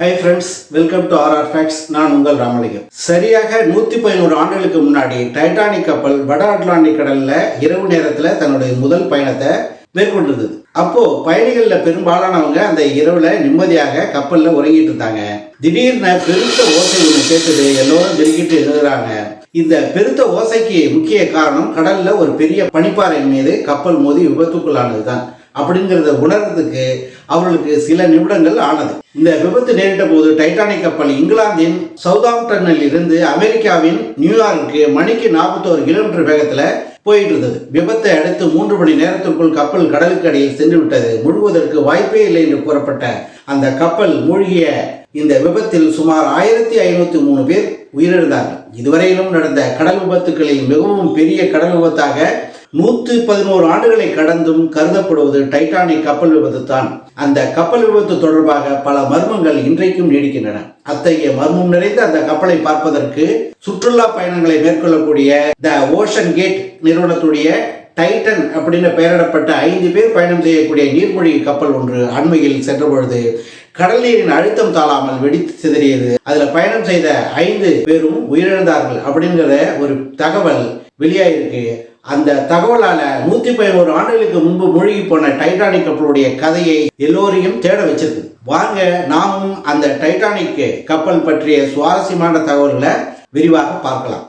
Hi friends welcome to R R facts நான் உங்கள் ராமலிங்கம். சரியாக நூற்றி பதினோரு ஆண்டுகளுக்கு முன்னாடி டைட்டானிக் கப்பல் வட அட்லாண்டிக் கடலில் இரவு நேரத்தில் தன்னுடைய முதல் பயணத்தை மேற்கொண்டிருந்தது. அப்போ பயணிகளில் பெரும்பாலானவங்க அந்த இரவுல நிம்மதியாக கப்பலில் உறங்கிட்டு இருந்தாங்க. திடீர்னு பெருத்த ஓசை ஒன்று கேட்டது எல்லோரும் திருக்கிட்டு எழுதுறாங்க இந்த பெருத்த ஓசைக்கு முக்கிய காரணம் கடல்ல ஒரு பெரிய பனிப்பாறை மீது கப்பல் மோதி விபத்துக்குள்ளானது தான் அப்படிங்கிறத உணர்றதுக்கு அவர்களுக்கு சில நிமிடங்கள் ஆனது. இந்த விபத்து நேரிட்ட போது டைட்டானிக் கப்பல் இங்கிலாந்தின் சவுதாம்டனில் இருந்து அமெரிக்காவின் நியூயார்க்கு மணிக்கு நாற்பத்தோரு கிலோமீட்டர் வேகத்தில் போயிட்டு இருந்தது விபத்தை அடுத்து மூன்று மணி நேரத்திற்குள் கப்பல் கடலுக்கு அடியில் சென்று விட்டது முழுவதற்கு வாய்ப்பே இல்லை என்று கூறப்பட்ட அந்த கப்பல் மூழ்கிய இந்த விபத்தில் சுமார் ஆயிரத்தி ஐநூத்தி மூணு பேர் உயிரிழந்தார்கள். இதுவரையிலும் நடந்த கடல் விபத்துகளில் மிகவும் பெரிய கடல் விபத்தாக நூற்று பதினோரு ஆண்டுகளை கடந்தும் கருதப்படுவது டைட்டானிக் கப்பல் விபத்து தான். அந்த கப்பல் விபத்து தொடர்பாக பல மர்மங்கள் இன்றைக்கும் நீடிக்கின்றன. அத்தகைய மர்மம் நிறைந்த அந்த கப்பலை பார்ப்பதற்கு சுற்றுலா பயணங்களை மேற்கொள்ளக்கூடிய த ஓஷன் கேட் நிறுவனத்துடைய டைட்டன் அப்படின்னு பெயரிடப்பட்ட ஐந்து பேர் பயணம் செய்யக்கூடிய நீர்மூழ்கி கப்பல் ஒன்று அண்மையில் சென்ற பொழுது கடல் நீரின் அழுத்தம் தாழாமல் வெடித்து சிதறியது. அதுல பயணம் செய்த ஐந்து பேரும் உயிரிழந்தார்கள் அப்படிங்கிற ஒரு தகவல் வெளியாயிருக்கு. அந்த தகவலால நூத்தி பதினோரு ஆண்டுகளுக்கு முன்பு மூழ்கி போன டைட்டானிக் கப்பலுடைய கதையை எல்லோரையும் தேட வச்சிருக்கு. வாங்க நாமும் அந்த டைட்டானிக் கப்பல் பற்றிய சுவாரஸ்யமான தகவல்களை விரிவாக பார்க்கலாம்.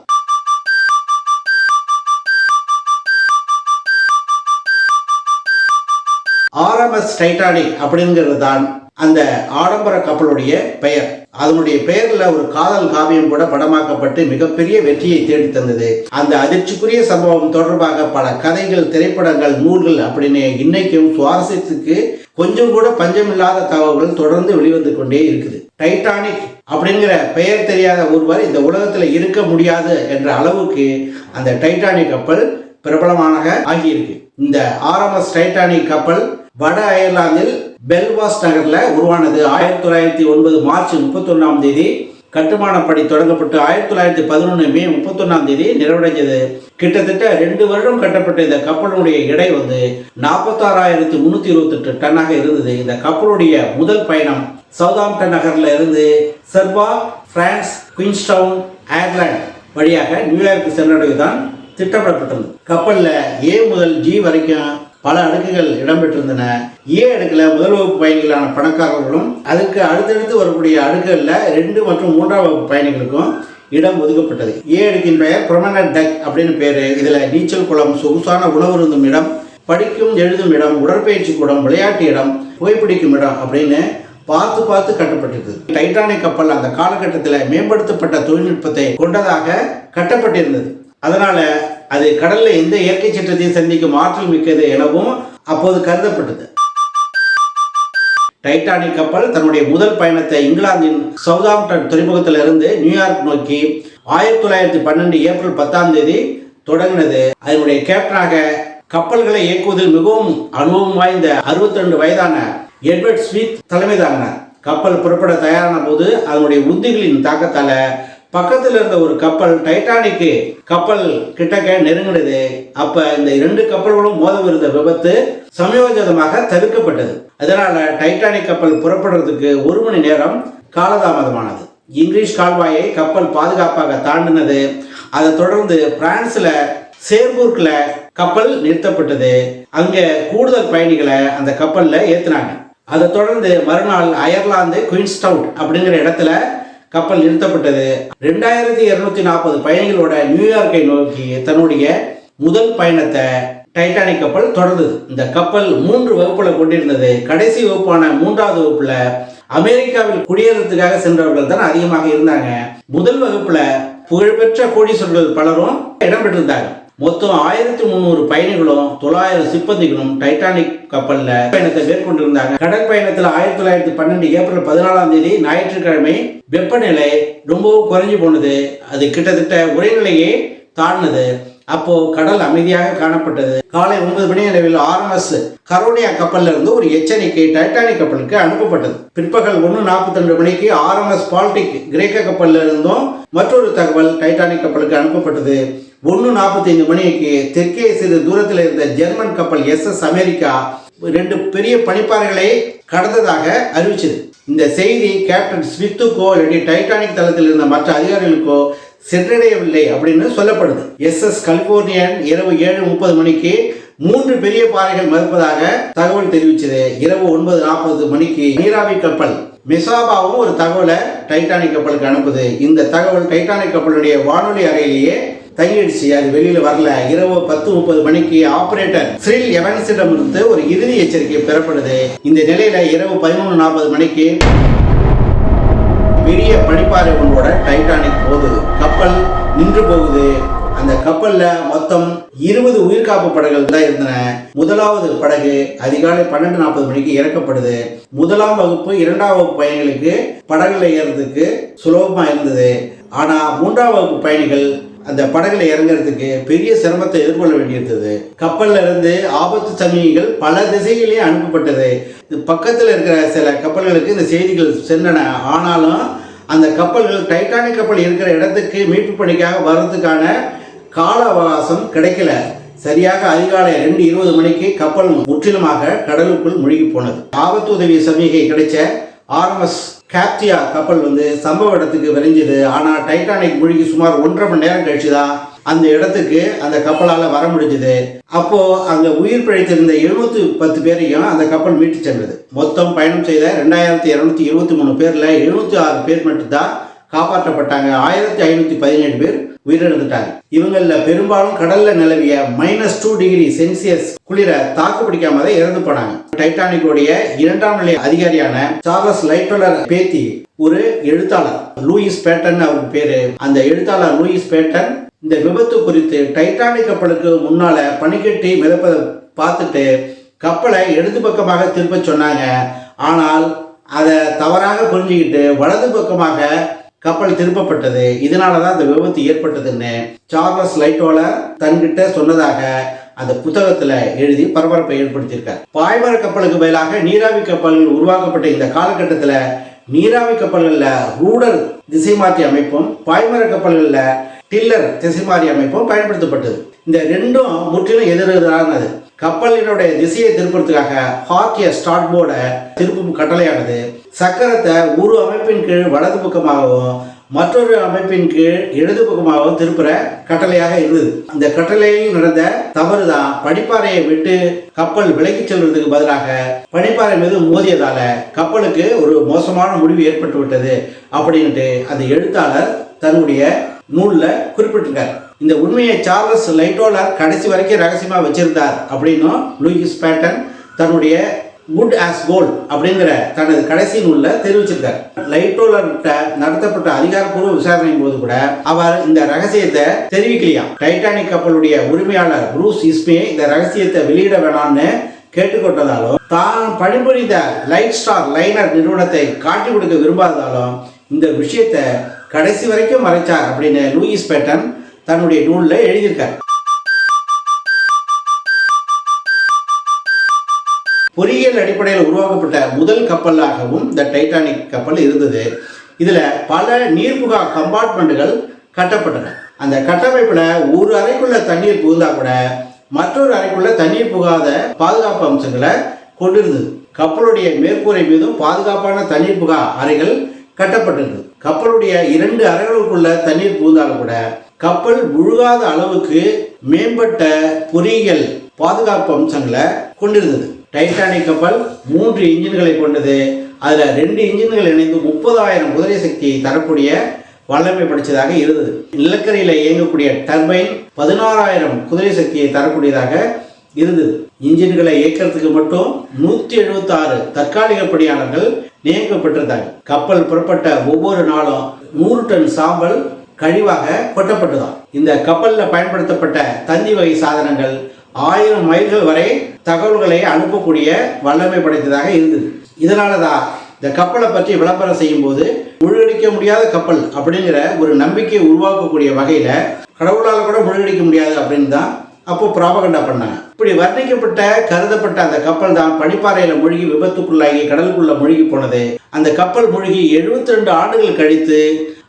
ஆர்எம்எஸ் டைட்டானிக் அப்படிங்கிறது தான் அந்த ஆடம்பர கப்பலுடைய பெயர். அதனுடைய பெயர்ல ஒரு காதல் காவியம் கூட படமாக்கப்பட்டு மிகப்பெரிய வெற்றியை தேடி தந்தது. அந்த அதிர்ச்சிக்குரிய சம்பவம் தொடர்பாக பல கதைகள் திரைப்படங்கள் நூல்கள் அப்படின்னு இன்னைக்கும் சுவாரஸ்யத்துக்கு கொஞ்சம் கூட பஞ்சமில்லாத தகவல்கள் தொடர்ந்து வெளிவந்து கொண்டே இருக்குது. டைட்டானிக் அப்படிங்கிற பெயர் தெரியாத ஒருவர் இந்த உலகத்தில் இருக்க முடியாது என்ற அளவுக்கு அந்த டைட்டானிக் கப்பல் பிரபலமாக ஆகியிருக்கு. இந்த ஆர்எம்எஸ் டைட்டானிக் கப்பல் வட அயர்லாந்தில் பெல்வாஸ் நகரில் உருவானது ஆயிரத்தி தொள்ளாயிரத்தி ஒன்பது மார்ச் முப்பத்தொன்னாம் தேதி. கட்டுமான பணி தொடங்கப்பட்டு ஆயிரத்தி தொள்ளாயிரத்தி பதினொன்று மே முப்பத்தொன்னாம் தேதி நிறைவடைஞ்சது. கிட்டத்தட்ட ரெண்டு வருடம் கட்டப்பட்ட இந்த கப்பலுடைய எடை வந்து நாற்பத்தாறாயிரத்தி முன்னூத்தி இருபத்தெட்டு டன்னாக இருந்தது. இந்த கப்பலுடைய முதல் பயணம் சவுதாம்டன் நகர்ல இருந்து செர்பா பிரான்ஸ் குயின்ஸ்டவுன் அயர்லாந்து வழியாக நியூயார்க்கு சென்றடைவதுதான் திட்டமிடப்பட்டது. கப்பலில் ஏ முதல் ஜி வரைக்கும் பல அடுக்குகள் இடம்பெற்றிருந்தன. ஏ அடுக்கில் முதல் வகுப்பு பயணிகளான பணக்காரர்களும் அதுக்கு அடுத்தடுத்து வரக்கூடிய அடுக்குகளில் ரெண்டு மற்றும் மூன்றாம் வகுப்பு பயணிகளுக்கும் இடம் ஒதுக்கப்பட்டது. ஏ அடுக்கின் பெயர் பிரமனட் டக் அப்படின்னு பேர். இதில் நீச்சல் குளம் சொகுசான உணவு இருந்தும் இடம் படிக்கும் எழுதும் இடம் உடற்பயிற்சி கூடம் விளையாட்டு இடம் புகைப்பிடிக்கும் இடம் அப்படின்னு பார்த்து பார்த்து கட்டப்பட்டிருக்கு டைட்டானிக் கப்பல் அந்த காலகட்டத்தில் மேம்படுத்தப்பட்ட தொழில்நுட்பத்தை கொண்டதாக கட்டப்பட்டிருந்தது. அதனால அது கடல்ல எந்த இயற்கை சட்டத்தையும் சந்திக்கும் ஆற்றல் மிக்கது எனவும் அப்போது கருதப்பட்டது. டைட்டானிக் கப்பல் தன்னுடைய முதல் பயணத்தை இங்கிலாந்தின் சவுதாம்டன் துறைமுகத்திலிருந்து நியூயார்க் நோக்கி ஆயிரத்தி தொள்ளாயிரத்தி பன்னெண்டு ஏப்ரல் பத்தாம் தேதி தொடங்கினது. அதனுடைய கேப்டனாக கப்பல்களை இயக்குவதில் மிகவும் அனுபவம் வாய்ந்த அறுபத்தி ரெண்டு வயதான எட்வர்ட் ஸ்மித் தலைமை தாங்கினார் கப்பல் புறப்பட தயாரான போது அதனுடைய உந்திகளின் தாக்கத்தால பக்கத்தில் இருந்த ஒரு கப்பல் டைட்டானிக்கு கப்பல் கிட்டக்க நெருங்கினது. அப்ப இந்த இரண்டு கப்பல்களும் மோதவிருந்த விபத்து சமயோஜிதமாக தவிர்க்கப்பட்டது அதனால டைட்டானிக் கப்பல் புறப்படுறதுக்கு ஒரு மணி நேரம் காலதாமதமானது. இங்கிலீஷ் கால்வாயை கப்பல் பாதுகாப்பாக தாண்டினது. அதை தொடர்ந்து பிரான்ஸ்ல சேர்பூர்க்ல கப்பல் நிறுத்தப்பட்டது. அங்க கூடுதல் பயணிகளை அந்த கப்பல்ல ஏத்துனாங்க. அதை தொடர்ந்து மறுநாள் அயர்லாந்து குயின்ஸ்டவுட் அப்படிங்கிற இடத்துல கப்பல் நிறுத்தப்பட்டது. ரெண்டாயிரத்தி இருநூத்தி நாற்பது பயணிகளோட நியூயார்க்கை நோக்கி தன்னுடைய முதல் பயணத்தை டைட்டானிக் கப்பல் தொடர்ந்தது. இந்த கப்பல் மூன்று வகுப்புல கொண்டிருந்தது. கடைசி வகுப்பான மூன்றாவது வகுப்புல அமெரிக்காவில் குடியேறதுக்காக சென்றவர்கள் தான் அதிகமாக இருந்தாங்க. முதல் வகுப்புல புகழ்பெற்ற கோடீஸ்வரர்கள் பலரும் இடம்பெற்றிருந்தாங்க மொத்தம் ஆயிரத்தி முந்நூறு பயணிகளும் தொள்ளாயிரம் சிப்பந்திகளும் டைட்டானிக் கப்பல்ல பயணத்தை மேற்கொண்டிருந்தாங்க. கடல் பயணத்தில் ஆயிரத்தி தொள்ளாயிரத்தி பன்னெண்டு ஏப்ரல் பதினாலாம் தேதி ஞாயிற்றுக்கிழமை வெப்பநிலை ரொம்பவும் குறைஞ்சு போனது. அது கிட்டத்தட்ட உரைநிலையை தாண்டினது. அப்போ கடல் அமைதியாக காணப்பட்டது. காலை ஒன்பது மணி அளவில் ஆர்எம்எஸ் கரோனியா கப்பல்ல இருந்து ஒரு எச்சரிக்கை டைட்டானிக் கப்பலுக்கு அனுப்பப்பட்டது. பிற்பகல் ஒன்று நாற்பத்தி ரெண்டு மணிக்கு ஆர்எம்எஸ் பால்டிக் கிரேக்க கப்பல்ல இருந்தும் மற்றொரு தகவல் டைட்டானிக் கப்பலுக்கு அனுப்பப்பட்டது. ஒன்று நாற்பத்தைந்து மணிக்கு தெற்கே சிறு தூரத்தில் இருந்த ஜெர்மன் கப்பல் எஸ் எஸ் அமெரிக்கா ரெண்டு பெரிய பனிப்பாறைகளை கடந்ததாக அறிவிச்சது. இந்த செய்தி கேப்டன் ஸ்மித்துக்கோ இல்லாட்டி டைட்டானிக் தளத்தில் இருந்த மற்ற அதிகாரிகளுக்கோ சென்றடையவில்லை அப்படின்னு சொல்லப்படுது. எஸ்எஸ் கலிபோர்னியன் இரவு ஏழு முப்பது மணிக்கு மூன்று பெரிய பாறைகள் மறுப்பதாக தகவல் தெரிவிச்சது. இரவு ஒன்பது நாற்பது மணிக்கு நீராவி கப்பல் மெசாபாவும் ஒரு தகவலை டைட்டானிக் கப்பலுக்கு அனுப்புது. இந்த தகவல் டைட்டானிக் கப்பலுடைய வானொலி அறையிலேயே தங்கிடுச்சு. அது வெளியில வரல. இரவு பத்து முப்பது மணிக்கு ஆபரேட்டர் ஸ்ரில் எவன்ஸிடம் இருந்து ஒரு இறுதி எச்சரிக்கை பெறப்படுது. இந்த நிலையில இரவு பதினொன்று நாற்பது மணிக்கு பெரிய பனிப்பாறை ஒன்றோட டைட்டானிக் போகுது கப்பல் நின்று போகுது. அந்த கப்பல்ல மொத்தம் இருபது உயிர்காப்பு படகுகள் தான் இருந்தன. முதலாவது படகு அதிகாலை பன்னெண்டு நாற்பது மணிக்கு இறக்கப்படுது. முதலாம் வகுப்பு இரண்டாம் வகுப்பு பயணிகளுக்கு படகுல ஏறதுக்கு சுலபமா இருந்தது. ஆனா மூன்றாம் வகுப்பு பயணிகள் அந்த படகுல இறங்குறதுக்கு பெரிய சிரமத்தை எதிர்கொள்ள வேண்டியிருந்தது. கப்பல்ல இருந்து ஆபத்து சமயங்கள் பல திசைகளிலே அனுப்பப்பட்டது. பக்கத்தில் இருக்கிற சில கப்பல்களுக்கு இந்த செய்திகள் சென்றன. ஆனாலும் அந்த கப்பல்கள் டைட்டானிக் கப்பல் இருக்கிற இடத்துக்கு மீட்பு பணிக்காக வர்றதுக்கான கால அவகாசம் கிடைக்கல. சரியாக அதிகாலை ரெண்டு இருபது மணிக்கு கப்பல் முற்றிலுமாக கடலுக்குள் முழுகி போனது. ஆபத்து உதவி சமிகை கிடைச்ச ஆர்எம்எஸ் கேப்டியா கப்பல் வந்து சம்பவ இடத்துக்கு விரைஞ்சது. ஆனால் டைட்டானிக் மூழ்கி சுமார் ஒன்றரை மணி நேரம் கழிச்சு தான் அந்த இடத்துக்கு அந்த கப்பலால் வர முடிஞ்சது. அப்போது அங்கே உயிர் பிழைத்திருந்த எழுநூத்தி பத்து பேரையும் அந்த கப்பல் மீட்டு சென்றது. மொத்தம் பயணம் செய்த ரெண்டாயிரத்தி இரநூத்தி இருபத்தி மூணு பேரில் எழுபத்தி ஆறு பேர் மட்டும்தான் காப்பாற்றப்பட்டாங்க. ஆயிரத்தி ஐநூத்தி பதினேழு பேர் உயிரிழந்துட்டாங்க. இவங்கள பெரும்பாலும் கடல்ல நிலவிய மைனஸ் டூ டிகிரி செல்சியஸ் குளிர தாக்கு பிடிக்காம தான் இறந்து போனாங்க. டைட்டானிக்கோடைய இரண்டாம் நிலை அதிகாரியான சார்லஸ் லைட்டோலர் பேத்தி ஒரு எழுத்தாளர். லூயிஸ் பேட்டன் அவர் பேரு. அந்த எழுத்தாளர் லூயிஸ் பேட்டன் இந்த விபத்து குறித்து டைட்டானிக் கப்பலுக்கு முன்னால பனிக்கட்டி மிதப்பதை பார்த்துட்டு கப்பலை இடது பக்கமாக திருப்ப சொன்னாங்க. ஆனால் அதை தவறாக புரிஞ்சுக்கிட்டு வலது பக்கமாக கப்பல் திருப்பப்பட்டது. இதனால தான் இந்த விபத்து ஏற்பட்டதுன்னு சார்லஸ் லைட்டோல தன்கிட்ட சொன்னதாக அந்த புத்தகத்துல எழுதி பரபரப்பை ஏற்படுத்தியிருக்கார். பாய்மர கப்பலுக்கு பதிலாக நீராவி கப்பல்கள் உருவாக்கப்பட்ட இந்த காலகட்டத்தில் நீராவி கப்பல்களில் ரூடர் திசை மாற்றி அமைப்பும் பாய்மர கப்பல்களில் டில்லர் திசைமாரி அமைப்பும் பயன்படுத்தப்பட்டது. இந்த ரெண்டும் முற்றிலும் எதிரெதிரானது. கப்பலினுடைய திசையை திருப்புறதுக்காக ஹாக்கிய ஸ்டார்ட் போர்டை திருப்பும் கட்டளையானது. சக்கரத்தை ஒரு அமைப்பின் கீழ் வலது பக்கமாகவும் மற்றொரு அமைப்பின் கீழ் இடது பக்கமாகவும் திருப்புற கட்டளையாக இருந்தது. அந்த கட்டளையில் நடந்த தவறு தான் பனிப்பாறையை விட்டு கப்பல் விலகிச் செல்வதற்கு பதிலாக பனிப்பாறை மீது மோதியதால கப்பலுக்கு ஒரு மோசமான முடிவு ஏற்பட்டு விட்டது அப்படின்ட்டு அந்த எழுத்தாளர் தன்னுடைய நூலில் குறிப்பிட்டிருக்கார். இந்த உண்மையை சார்லஸ் லைட்டோலர் கடைசி வரைக்கும் ரகசியமா வச்சிருந்தார் அப்படின்னும் லூயிஸ் பேட்டன் தன்னுடைய குட் ஆஸ் கோல்ட் அப்படிங்கிற தனது கடைசி நூலில் தெரிவிச்சிருக்கார். லைட்டோலர்கிட்ட நடத்தப்பட்ட அதிகாரப்பூர்வ விசாரணையின் போது கூட அவர் இந்த ரகசியத்தை தெரிவிக்கலையா? டைட்டானிக் கப்பலுடைய உரிமையாளர் ப்ரூஸ் இஸ்மே இந்த ரகசியத்தை வெளியிட வேணாம்னு கேட்டுக்கொண்டதாலும் தான் பணிபுரிந்த லைட் ஸ்டார் லைனர் நிறுவனத்தை காட்டி கொடுக்க விரும்பாததாலும் இந்த விஷயத்தை கடைசி வரைக்கும் மறைச்சார் அப்படின்னு லூயிஸ் பேட்டன் தன்னுடைய நூலில் எழுதியிருக்கார். பொறியியல் அடிப்படையில் உருவாக்கப்பட்ட முதல் கப்பலாகவும் இந்த டைட்டானிக் கப்பல் இருந்தது. இதில் பல நீர்புகா கம்பார்ட்மெண்ட்டுகள் கட்டப்பட்டன. அந்த கட்டமைப்பில் ஒரு அறைக்குள்ள தண்ணீர் புகுந்தா கூட மற்றொரு அறைக்குள்ள தண்ணீர் புகாத பாதுகாப்பு அம்சங்களை கொண்டிருந்தது. கப்பலுடைய மேற்கூரை மீதும் பாதுகாப்பான தண்ணீர் புகா அறைகள் கட்டப்பட்டிருந்தது. கப்பலுடைய இரண்டு அறைகளுக்குள்ள தண்ணீர் புகுந்தாலும் கூட கப்பல் முழுகாத அளவுக்கு மேம்பட்ட பொறியியல் பாதுகாப்பு அம்சங்களை கொண்டிருந்தது. டைட்டானிக் கப்பல் மூன்று இன்ஜின்களை கொண்டது. அதில் ரெண்டு இன்ஜின்கள் இணைந்து முப்பதாயிரம் குதிரை சக்தியை தரக்கூடிய வல்லமை படைச்சதாக இருந்தது. நிலக்கரியில் இயங்கக்கூடிய டர்பைன் பதினாறாயிரம் குதிரை சக்தியை தரக்கூடியதாக இருந்தது. இன்ஜின்களை இயக்கிறதுக்கு மட்டும் நூற்றி எழுபத்தாறு தற்காலிக பணியாளர்கள் நியமிக்கப்பட்டிருந்தாங்க கப்பல் புறப்பட்ட ஒவ்வொரு நாளும் நூறு டன் சாம்பல் கழிவாக கொட்டப்பட்டுதான் இந்த கப்பலில் பயன்படுத்தப்பட்ட தந்தி வகை சாதனங்கள் ஆயிரம் மைல்கள் வரை தகவல்களை அனுப்பக்கூடிய வல்லமை படைத்ததாக இருந்தது. இதனால தான் இந்த கப்பலை பற்றி விளம்பரம் செய்யும்போது முழுகடிக்க முடியாத கப்பல் அப்படிங்கிற ஒரு நம்பிக்கையை உருவாக்கக்கூடிய வகையில் கடவுளால் கூட முழுகடிக்க முடியாது அப்படின்னு தான் அப்போ பிராபகண்டா பண்ணாங்க. இப்படி வர்ணிக்கப்பட்ட கருதப்பட்ட அந்த கப்பல் தான் பனிப்பாறையில் மூழ்கி விபத்துக்குள்ளாகி கடலுக்குள்ள மூழ்கி போனது. அந்த கப்பல் மூழ்கி 72 ரெண்டு ஆண்டுகள் கழித்து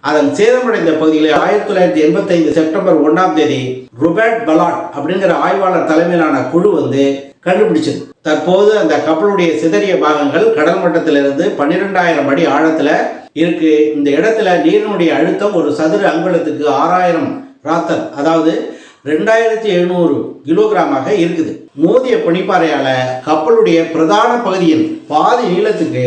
அதன் சேதமடைந்த பகுதியில் ஆயிரத்தி தொள்ளாயிரத்தி எண்பத்தைந்து செப்டம்பர் ஒன்றாம் தேதி ருபர்ட் பலாட் அப்படிங்கிற ஆய்வாளர் தலைமையிலான குழு வந்து கண்டுபிடிச்சது. தற்போது அந்த கப்பலுடைய சிதறிய பாகங்கள் கடல் மட்டத்திலிருந்து பன்னிரெண்டாயிரம் அடி ஆழத்துல இருக்கு. இந்த இடத்துல நீரினுடைய அழுத்தம் ஒரு சதுர அங்குலத்துக்கு ஆறாயிரம் ராத்தல் அதாவது ரெண்டாயிரத்தி எழுநூறு கிலோகிராமாக இருக்குது. மோதிய பனிப்பாறையால் கப்பலுடைய பிரதான பகுதியின் பாதி நீளத்துக்கு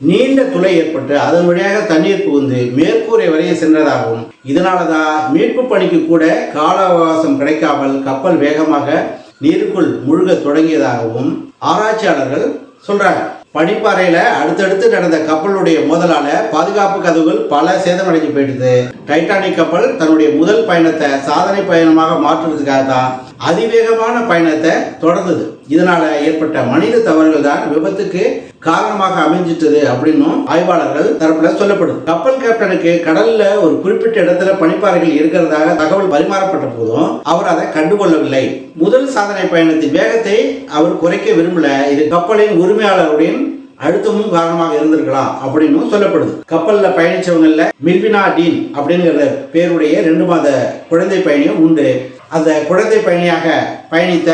நீண்ட துளை ஏற்பட்டு அதன் வழியாக தண்ணீர் புகுந்து மேற்கூரை வரைய சென்றதாகவும் இதனால தான் மீட்பு பணிக்கு கூட கால அவகாசம் கிடைக்காமல் கப்பல் வேகமாக நீருக்குள் முழுக தொடங்கியதாகவும் ஆராய்ச்சியாளர்கள் சொல்கிறாங்க பனிப்பாறையில அடுத்தடுத்து நடந்த கப்பலுடைய மோதலால பாதுகாப்பு கதவுகள் பல சேதமடைஞ்சு போயிடுது டைட்டானிக் கப்பல் தன்னுடைய முதல் பயணத்தை சாதனை பயணமாக மாற்றுவதற்காக தான் அதிவேகமான பயணத்தை தொடர்ந்தது. இதனால ஏற்பட்ட மனித தவறுகள் தான் விபத்துக்கு காரணமாக அமைஞ்சிட்டது அப்படின்னும் ஆய்வாளர்கள் தரப்புல சொல்லப்படுது. கப்பல் கேப்டனுக்கு கடல்ல ஒரு குறிப்பிட்ட இடத்துல பனிப்பாறைகள் இருக்கிறதாக தகவல் பரிமாறப்பட்ட போதும் அவர் அதை கண்டுகொள்ளவில்லை. முதல் சாதனை பயணத்தின் வேகத்தை அவர் குறைக்க விரும்பல. இது கப்பலின் உரிமையாளருடன் அழுத்தமும் காரணமாக இருந்திருக்கலாம் அப்படின்னு சொல்லப்படுது. கப்பல்ல பயணிச்சவங்கல்ல மில்வினா டீன் அப்படிங்கிற பேருடைய ரெண்டு மாத குழந்தை பயணியும் உண்டு. அந்த குழந்தை பயணியாக பயணித்த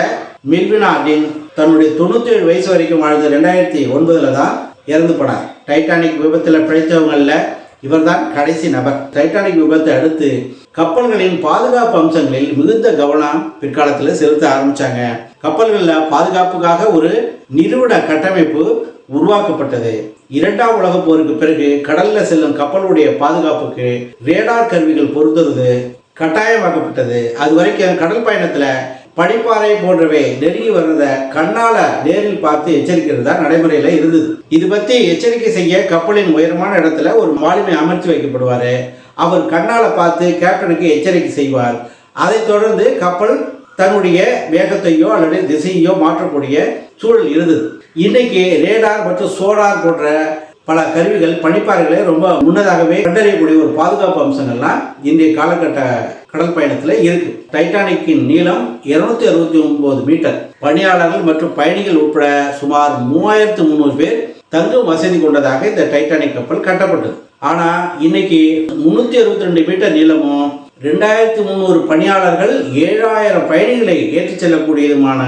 மில்வினா டின் தன்னுடைய தொண்ணூற்றி ஏழு வயசு வரைக்கும் வாழ்ந்த ரெண்டாயிரத்தி ஒன்பதில் தான் இறந்து போனார். டைட்டானிக் விபத்தில் பிழைத்தவங்களில் இவர்தான் கடைசி நபர். டைட்டானிக் விபத்தை அடுத்து கப்பல்களின் பாதுகாப்பு அம்சங்களில் மிகுந்த கவனம் பிற்காலத்தில் செலுத்த ஆரம்பித்தாங்க கப்பல்களில் பாதுகாப்புக்காக ஒரு நிறுவன கட்டமைப்பு உருவாக்கப்பட்டது. இரண்டாம் உலக போருக்கு பிறகு கடல்ல செல்லும் கப்பலுடைய பாதுகாப்புக்கு ரேடார் கருவிகள் பொருத்துறது கட்டாயமாக்கப்பட்டது. அது வரைக்கும் கடல் பயணத்தில் பனிப்பாறை போன்றவை நெருங்கி வர்றத கண்ணால நேரில் பார்த்து எச்சரிக்கிறது தான் நடைமுறையில இருந்தது. இது பத்தி எச்சரிக்கை செய்ய கப்பலின் உயரமான இடத்துல ஒரு மாலுமி அமர்த்தி வைக்கப்படுவார். அவர் கண்ணால பார்த்து கேப்டனுக்கு எச்சரிக்கை செய்வார். அதைத் தொடர்ந்து கப்பல் தன்னுடைய வேகத்தையோ அல்லது திசையோ மாற்றக்கூடிய சூழல் இருந்தது. இன்னைக்கு ரேடார் மற்றும் சோடார் போன்ற பல கருவிகள் பனிப்பாறைகளை ரொம்ப முன்னதாகவே கண்டறியக்கூடிய ஒரு பாதுகாப்பு அம்சங்கள்லாம் இன்றைய காலகட்ட கடல் பயணத்தில் இருக்கு. டைட்டானிக்கின் நீளம் இருநூத்தி அறுபத்தி ஒன்பது மீட்டர். பணியாளர்கள் மற்றும் பயணிகள் உட்பட சுமார் மூவாயிரத்து முந்நூறு பேர் தங்கும் வசதி கொண்டதாக இந்த டைட்டானிக் கப்பல் கட்டப்பட்டது. ஆனால் இன்னைக்கு முந்நூற்றி அறுபத்தி ரெண்டு மீட்டர் நீளமும் ரெண்டாயிரத்தி முந்நூறு பணியாளர்கள் ஏழாயிரம் பயணிகளை ஏற்றிச் செல்லக்கூடியதுமான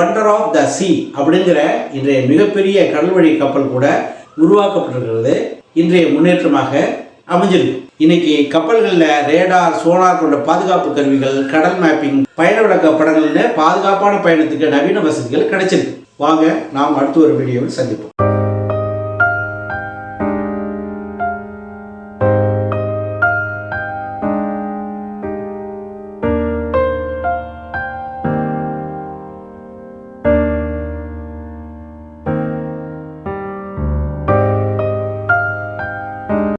ஒண்டர் ஆஃப் த சி அப்படிங்கிற இன்றைய மிகப்பெரிய கடல்வழி கப்பல் கூட உருவாக்கப்பட்டிருக்கிறது. இன்றைய முன்னேற்றமாக அமைஞ்சிருக்கு. இன்னைக்கு கப்பல்களில் ரேடார் சோனார் போன்ற பாதுகாப்பு கருவிகள் கடல் மேப்பிங் பயண விளக்க படங்கள்னு பாதுகாப்பான பயணத்துக்கு நவீன வசதிகள் கிடைச்சிருக்கு. வாங்க நாம் அடுத்து ஒரு வீடியோவில் சந்திப்போம்.